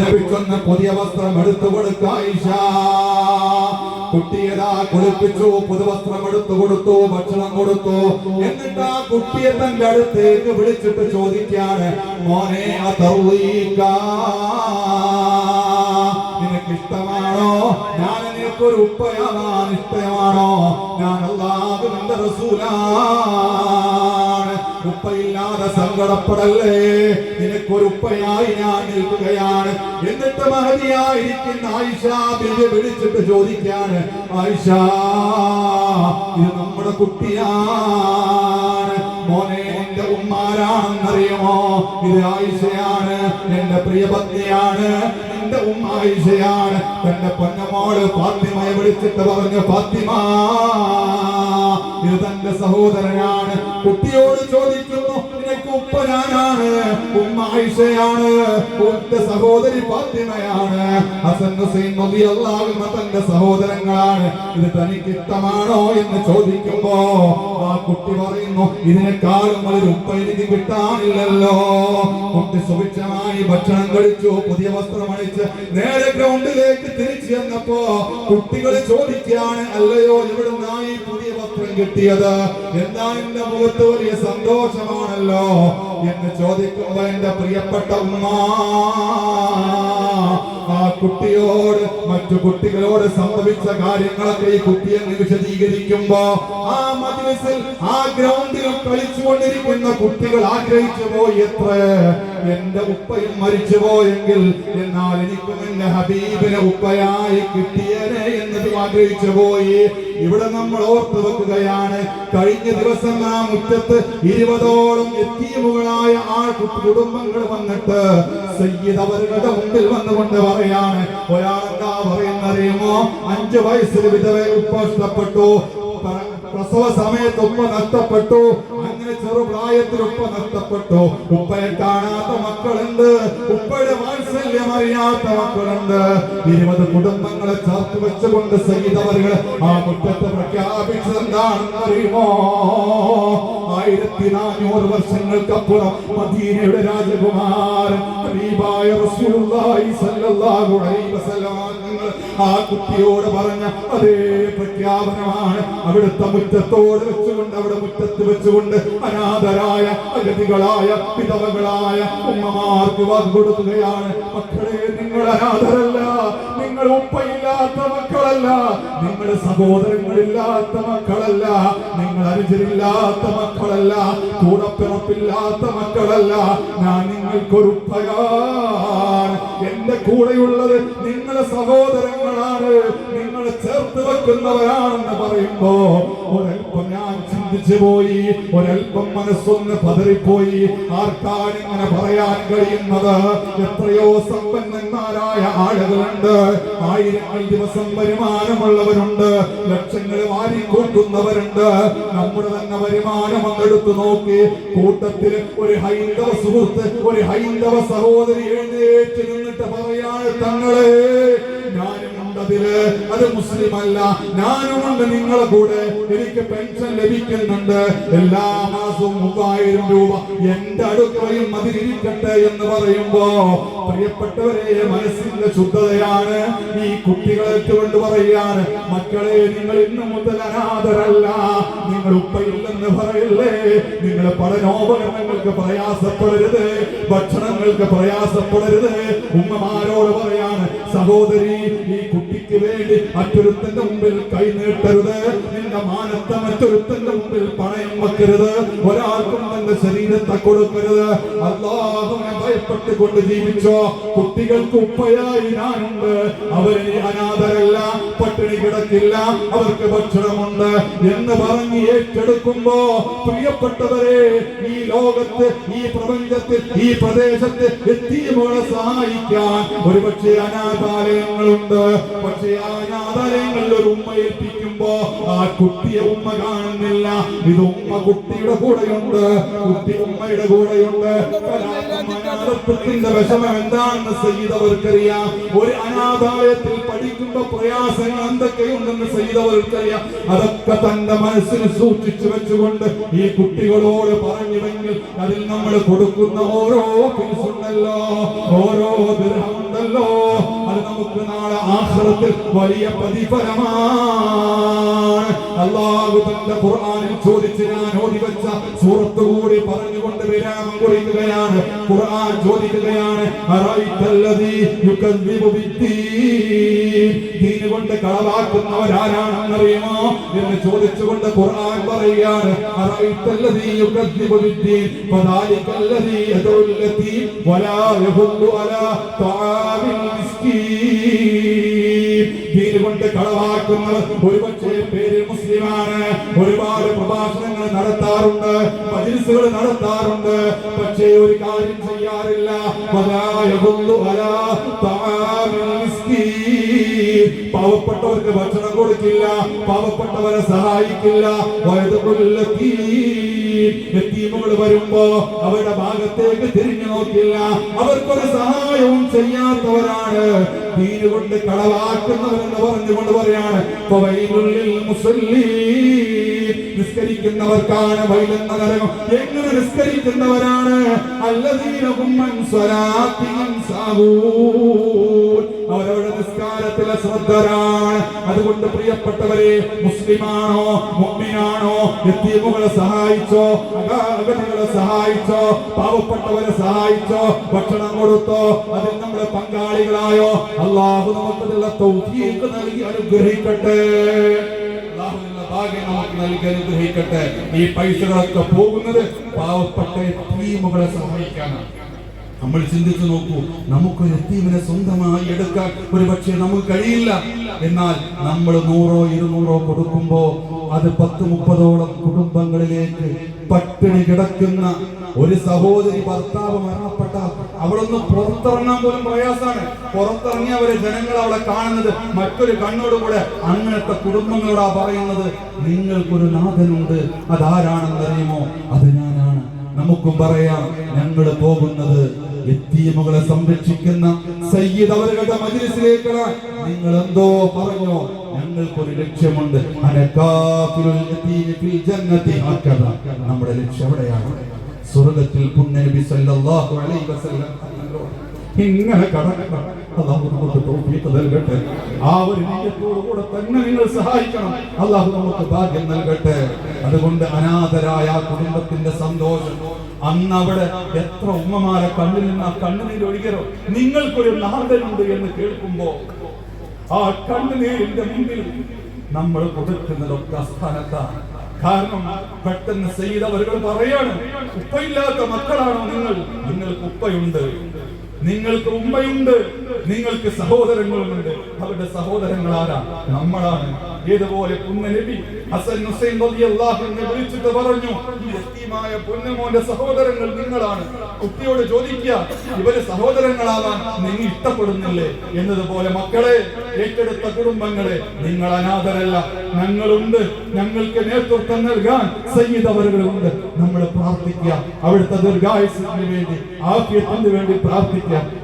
ലഭിക്കുന്ന പുതിയ വസ്ത്രം എടുത്തു ആയിഷ. കുട്ടിയതാ കുളിപ്പിച്ചു പുതുവസ്ത്രം എടുത്തു കൊടുത്തു ഭക്ഷണം കൊടുത്തു. എന്നിട്ട് ആ കുട്ടിയെ തന്റെ അടുത്തേക്ക് വിളിച്ചിട്ട് ചോദിക്കാണ് മോനെ നിനക്ക് ഇഷ്ടമാണോ? ഞാൻ നിനക്കൊരു ഉപ്പയാവാൻ ഇഷ്ടമാണോ? ഞാൻ അള്ളാഹുവിന്റെ റസൂലാണ്. ഉപ്പയില്ലാതെ സങ്കടപ്പെടല്ലേ? നിനക്കൊരു ഉപ്പയായി ഞാൻ നിൽക്കുകയാണ്. എന്നിട്ട് മഹതിയായിരിക്കുന്ന ആയിഷ ബിബി വിളിച്ചിട്ട് ചോദിക്കാണ് ആയിഷ ഇത് നമ്മുടെ കുട്ടിയാണ്. മോനെ എന്റെ ഉമ്മാരാണെന്നറിയുമോ ഇത് ആയിഷയാണ് എന്റെ പ്രിയപത്നിയാണ് എന്റെ ഉമ്മ ആയിഷയാണ്. എന്റെ പൊന്നമോൾ ഫാത്തിമയെ വിളിച്ചിട്ട് പറഞ്ഞു ഫാത്തിമ ഇത് തന്റെ സഹോദരനാണ്. കുട്ടിയോട് ചോദിക്കുന്നു നിനക്ക് ഉപ്പ ഞാനാണ് ഉമ്മ ആയിഷയാണ് എന്റെ സഹോദരി ഫാത്തിമയാണ്. ഹസൻ ഹുസൈൻ റളിയല്ലാഹു തന്റെ സഹോദരങ്ങളാണ്. ഇത് തനിക്ക് എന്ന് ചോദിക്കുമ്പോ ആ കുട്ടി പറയുന്നു ഇതിനേക്കാളും ഒരു ഉപ്പ എനിക്ക് കിട്ടാനില്ലല്ലോ. കുട്ടി സുഭിക്ഷമായി ഭക്ഷണം കഴിച്ചു പുതിയ വസ്ത്രം അണിച്ച് നേരെ ഗ്രൗണ്ടിലേക്ക് തിരിച്ചു ചെന്നപ്പോ കുട്ടികൾ ചോദിക്കുകയാണ് അല്ലയോ ഇവിടെ വസ്ത്രം കിട്ടിയത്? എന്താ എന്റെ മുഖത്ത് വലിയ സന്തോഷമാണല്ലോ എന്ന് ചോദിക്കുമ്പോ എന്റെ പ്രിയപ്പെട്ട ഉമ്മ. ആ കുട്ടിയോട് മറ്റു കുട്ടികളോട് സംഭവിച്ച കാര്യങ്ങളൊക്കെ ഈ കുട്ടിയെ വിശദീകരിക്കുമ്പോ ആ മജ്ലിസിൽ ആ ഗ്രൗണ്ടിൽ കളിച്ചുകൊണ്ടിരിക്കുന്ന കുട്ടികൾ ആഗ്രഹിച്ചു പോയി എത്ര? എന്റെ ഉപ്പയും മരിച്ചു പോയെങ്കിൽ എന്നാൽ എനിക്കും എന്റെ ഹബീബിനെ ഉപ്പയായി കിട്ടിയനെ എന്നത് ആഗ്രഹിച്ചു പോയി. ഇവിടെ നമ്മൾ ഓർത്തു വെക്കുകയാണ്. കഴിഞ്ഞ ദിവസം ആ മുറ്റത്ത് ഇരുപതോളം എത്തിയമുകളായ ആ കുടുംബങ്ങൾ വന്നിട്ട് സയ്യിദ് അവരുടെ മുമ്പിൽ വന്നുകൊണ്ട് പറയാണ്. ഒരാളെന്താ പറയുന്നറിയുമോ? അഞ്ചു വയസ്സിൽ വിധവ ഉപ്പ ഇഷ്ടപ്പെട്ടു പ്രസവ സമയത്ത് ഉപ്പ നഷ്ടപ്പെട്ടു. പ്രായത്തിലൊപ്പം നിർത്തപ്പെട്ടു. ഉപ്പയെ കാണാത്ത മക്കളുണ്ട്. ഉപ്പയുടെ വാത്സല്യം അറിയാത്ത മക്കളുണ്ട്. ഇരുപത് കുടുംബങ്ങളെ ചേർത്ത് വെച്ചുകൊണ്ട് സഹിതവരുകൾ ആ കുറ്റത്തെ പ്രഖ്യാപിച്ചതെന്താണെന്ന് അറിയുമോ ആയിരത്തി നാനൂറ് വർഷങ്ങൾക്കപ്പുറം മദീനയുടെ രാജകുമാരൻ ഹബീബായ റസൂലുള്ളാഹി സ്വല്ലല്ലാഹു അലൈഹി വസല്ലം ആ കുട്ടിയോട് പറഞ്ഞ അതേ പ്രഖ്യാപനമാണ്. അവിടുത്തെ മുറ്റത്തോട് വെച്ചുകൊണ്ട് അവിടെ മുറ്റത്ത് വെച്ചുകൊണ്ട് അനാഥരായ അഗതികളായ വിധവകളായ ഉമ്മമാർക്ക് വാക്ക് കൊടുക്കുകയാണ്. മക്കളെ നിങ്ങൾ അനാഥരല്ല. നിങ്ങൾ ഉപ്പയില്ലാത്ത മക്കളല്ല. നിങ്ങൾ സഹോദരങ്ങളില്ലാത്ത മക്കളല്ല. നിങ്ങൾ അനുജരില്ലാത്ത മക്കളല്ല. കൂടപ്പിറപ്പില്ലാത്ത മക്കളല്ല. ഞാൻ നിങ്ങൾക്കൊരു ഉപ്പയാണ് എന്റെ കൂടെയുള്ളത് നിങ്ങളെ സഹോദരങ്ങളാണ് നിങ്ങൾ ചേർത്ത് വെക്കുന്നവരാണെന്ന് പറയുമ്പോ ഒരൽപ്പം ഞാൻ ചിന്തിച്ചു പോയി ഒരൽപ്പം മനസ്സൊന്ന് പതറിപ്പോയി. ആർക്കാണ് ഇങ്ങനെ പറയാൻ കഴിയുന്നത്? എത്രയോ സമ്പന്നന്മാരായ ആളുകളുണ്ട്. ആയിരങ്ങൾ ദിവസം വരുമാനമുള്ളവരുണ്ട്. ലക്ഷങ്ങൾ വാരിക്കൂട്ടുന്നവരുണ്ട് നമ്മുടെ തന്നെ വരുമാനം അങ്ങെടുത്തു നോക്കി. കൂട്ടത്തിൽ ഒരു ഹൈന്ദവ സുഹൃത്ത് ഒരു ഹൈന്ദവ സഹോദരി എഴുന്നേറ്റ് നിന്നിട്ട് പറയാണ് തങ്ങളെ ഞാനും ഉണ്ടതിൽ അത് മുസ്ലിം അല്ല ഞാനുമുണ്ട് നിങ്ങളെ കൂടെ. എനിക്ക് പെൻഷൻ ലഭിക്കുന്നുണ്ട്. എല്ലാ മാസവും മൂവായിരം രൂപ എന്റെ അടുക്കളയും മതിരിക്കട്ടെ എന്ന് പറയുമ്പോ പ്രിയപ്പെട്ടവരെ മനസ്സിന്റെ ശുദ്ധതയാണ് ഈ കുട്ടികളെ കൊണ്ട് പറയുകയാണ്. മക്കളെ നിങ്ങൾ ഇന്നു മുതൽ അനാഥരല്ല. നിങ്ങൾ ഉപ്പയില്ലെന്ന് പറയല്ലേ. നിങ്ങൾ പഠനോപകരണങ്ങൾക്ക് പ്രയാസപ്പെടരുത്. ഭക്ഷണങ്ങൾക്ക് പ്രയാസപ്പെടരുത്. ഉമ്മമാരോട് പറയാണ് സഹോദരി ഈ കുട്ടിക്ക് വേണ്ടി മറ്റൊരുത്തന്റെ മുമ്പിൽ കൈ നീട്ടരുത്. നിന്റെ മാനത്തെ മറ്റൊരുത്തന്റെ മുമ്പിൽ പണയം വെക്കരുത്. ഒരാൾക്കും തന്റെ ശരീരത്തെ കൊടുക്കരുത്. അള്ളാഹുവിനെ ഭയപ്പെട്ടുകൊണ്ട് ജീവിച്ചോ. കുട്ടികൾക്ക് ഉപ്പയായി ഞാനുണ്ട്. അവരെ അനാഥരല്ല പട്ടിണി കിടക്കില്ല അവർക്ക് ഭക്ഷണമുണ്ട് എന്ന് പറഞ്ഞ് ഏറ്റെടുക്കുമ്പോ പ്രിയപ്പെട്ടവരെ ഈ ലോകത്ത് ഈ പ്രപഞ്ചത്തിൽ ഈ പ്രദേശത്ത് എത്തിയമോളെ സഹായിക്കാൻ ഒരുപക്ഷെ അനാഥാലയങ്ങളുണ്ട്. പക്ഷേ ആ അനാഥാലയങ്ങളിൽ ഒരു ആ കുട്ടിയെ ഉമ്മ കാണുന്നില്ല. ഇത് ഉമ്മ കുട്ടിയുടെ കൂടെയുണ്ട്. കുട്ടി ഉമ്മയുടെ കൂടെയുണ്ട്. അനാഥത്വത്തിന്റെ വിഷമം എന്താണെന്ന് ചെയ്തവർക്കറിയാം ഒരു അനാഥാലയത്തിൽ പഠിക്കുമ്പോ പ്രയാസങ്ങൾ എന്തൊക്കെയുണ്ടെന്ന് ചെയ്തവർക്കറിയാം അതൊക്കെ തന്റെ മനസ്സിൽ സൂക്ഷിച്ചു വെച്ചുകൊണ്ട് ഈ കുട്ടികളോട് പറഞ്ഞുവെങ്കിൽ അതിൽ നമ്മൾ കൊടുക്കുന്ന ഓരോ ഫീസുണ്ടല്ലോ ഓരോ ദൃഹമുണ്ടല്ലോ നമുക്ക് നാളെ ആഖിറത്തിൽ വലിയ പ്രതിഫലമാണ്. അള്ളാഹു തന്റെ ഖുർആനിൽ ചോദിച്ച് ഞാൻ ഓതി വെച്ച സൂറത്ത് കൂടി പറഞ്ഞുകൊണ്ട് വിരാമം കുറിക്കുകയാണ്. ഖുർആൻ ചോദിക്കുകയാണ് കൊണ്ട് കളവാക്കുന്നവരാരാണെന്നറിയുമോ എന്ന് ചോദിച്ചുകൊണ്ട് ഖുർആൻ പറയുകയാണ് ഫദാലിക്കല്ലദീ യദഉൽ വലാ യഹുദ്ദു അലാ തആമിൽ മിസ്കീൻ. കൊണ്ട് കളവാക്കുന്നവർ ഒരുപക്ഷേ പേര് മുസ്ലിമാണ്. ഒരുപാട് പ്രഭാഷണങ്ങൾ നടത്താറുണ്ട് മജിലിസുകൾ നടത്താറുണ്ട്. പക്ഷേ ഒരു കാര്യം ചെയ്യാറില്ല. പാവപ്പെട്ടവർക്ക് ഭക്ഷണം കൊടുക്കില്ല പാവപ്പെട്ടവരെ സഹായിക്കില്ല. യത്തീമുകൾ വരുമ്പോ അവരുടെ ഭാഗത്തേക്ക് തിരിഞ്ഞു നോക്കില്ല അവർക്കൊരു സഹായവും ചെയ്യാത്തവരാണ് തീരുകൊണ്ട് കൊണ്ട് കളവാക്കുന്നവരെന്ന് പറഞ്ഞുകൊണ്ട് പറയാണ് മുസല്ലീൻ. നിസ്കരിക്കുന്നവർക്കാണ് വൈലെന്ന നരകം എങ്ങനെ നിസ്കരിക്കുന്നവരാണ്? അവരവരുടെ നിസ്കാരത്തിലെ ശ്രദ്ധരാണ്. അതുകൊണ്ട് പ്രിയപ്പെട്ടവരെ മുസ്ലിമാണോ മുമ്മിനാണോ എത്തീമുകളെ സഹായിച്ചോ അഗതികളെ സഹായിച്ചോ പാവപ്പെട്ടവരെ സഹായിച്ചോ ഭക്ഷണം കൊടുത്തോ അതിൽ നമ്മൾ പങ്കാളികളായോ അള്ളാഹു നമുക്കതിലുള്ള തൗഫീക്ക് നൽകി അനുഗ്രഹിക്കട്ടെ. ഭാഗ്യം നമുക്ക് നൽകി അനുഗ്രഹിക്കട്ടെ. ഈ പൈസകളൊക്കെ പോകുന്നത് പാവപ്പെട്ട ടീമുകളെ സഹായിക്കാനാണ്. നമ്മൾ ചിന്തിച്ചു നോക്കൂ നമുക്ക് എത്തീമിനെ സ്വന്തമായി എടുക്കാൻ ഒരു പക്ഷേ നമുക്ക് കഴിയില്ല. എന്നാൽ നമ്മൾ നൂറോ ഇരുന്നൂറോ കൊടുക്കുമ്പോ അത് പത്ത് മുപ്പതോളം കുടുംബങ്ങളിലേക്ക് പട്ടിണി കിടക്കുന്ന ഒരു സഹോദരി ഭർത്താവ് മരണപ്പെട്ട അവളൊന്ന് പുറത്തിറങ്ങാൻ പോലും പ്രയാസാണ് പുറത്തിറങ്ങി അവരെ ജനങ്ങൾ അവളെ കാണുന്നത് മറ്റൊരു കണ്ണോടുകൂടെ അങ്ങനത്തെ കുടുംബങ്ങളോടാ പറയുന്നത് നിങ്ങൾക്കൊരു നാഥനുണ്ട്. അതാരാണെന്നറിയുമോ? അത് ഞാനാണ് നമുക്കും പറയാം ഞങ്ങൾ പോകുന്നത് യത്തീമുകളെ സംരക്ഷിക്കുന്ന സയ്യിദ് അവരുടെ മജിലിസിലേക്കാണ്. നിങ്ങൾ എന്തോ പറഞ്ഞോ? ഞങ്ങൾക്കൊരു ലക്ഷ്യമുണ്ട്. നമ്മുടെ ലക്ഷ്യം എവിടെയാണ്? സ്വർഗത്തിൽ പുണ്യനബി സല്ലല്ലാഹു അലൈഹി വസല്ലം ഇങ്ങനെ കടക്കണം. അള്ളാഹു നമുക്ക് തോഫീക്ക് നൽകട്ടെ. ആ ഒരു നീയത്തോടുകൂടെ തന്നെ നിങ്ങൾ സഹായിക്കണം. അള്ളാഹു നമുക്ക് ഭാഗ്യം നൽകട്ടെ. അതുകൊണ്ട് അനാഥരായ ആ കുടുംബത്തിന്റെ സന്തോഷം. അന്ന് അവിടെ എത്ര ഉമ്മമാരെ കണ്ണിൽ നിന്ന് ആ കണ്ണുനീര് ഒഴുകിയോ നിങ്ങൾക്കൊരു നാഥനുണ്ട് എന്ന് കേൾക്കുമ്പോ ആ കണ്ണുനീരിന്റെ മുമ്പിൽ നമ്മൾ കൊടുക്കുന്നതൊക്കെ അസ്ഥാനത്താണ്. കാരണം പെട്ടെന്ന് സെയ്ത് അവരുകൾ പറയാണ് ഉപ്പയില്ലാത്ത മക്കളാണോ നിങ്ങൾ? നിങ്ങൾക്ക് ഉപ്പയുണ്ട്. നിങ്ങൾക്ക് ഉമ്മയുണ്ട്. നിങ്ങൾക്ക് സഹോദരങ്ങളുമുണ്ട്. അവരുടെ സഹോദരങ്ങളാരാ നമ്മളാണ്. ഏതുപോലെ പുന്നനബി ഹസൻ ഹുസൈൻ റളിയല്ലാഹു അൻഹു വിളിച്ചിട്ട് പറഞ്ഞു യത്തീമായ പൊന്നമോന്റെ സഹോദരങ്ങൾ നിങ്ങളാണ്. കുട്ടിയോട് ചോദിക്കുക ഇവർ സഹോദരങ്ങളാവാൻ നിങ്ങൾ ഇഷ്ടപ്പെടുന്നില്ലേ? എന്നതുപോലെ മക്കളെ ഏറ്റെടുത്ത കുടുംബങ്ങളെ നിങ്ങൾ അനാഥരല്ല. ഞങ്ങളുണ്ട്. ഞങ്ങൾക്ക് നേതൃത്വം നൽകാൻ സയ്യിദ് നമ്മൾ പ്രാർത്ഥിക്കുക. അവിടുത്തെ ദീർഘായുസിന് വേണ്ടി ആഫിയത്തിന് വേണ്ടി പ്രാർത്ഥിക്കുക.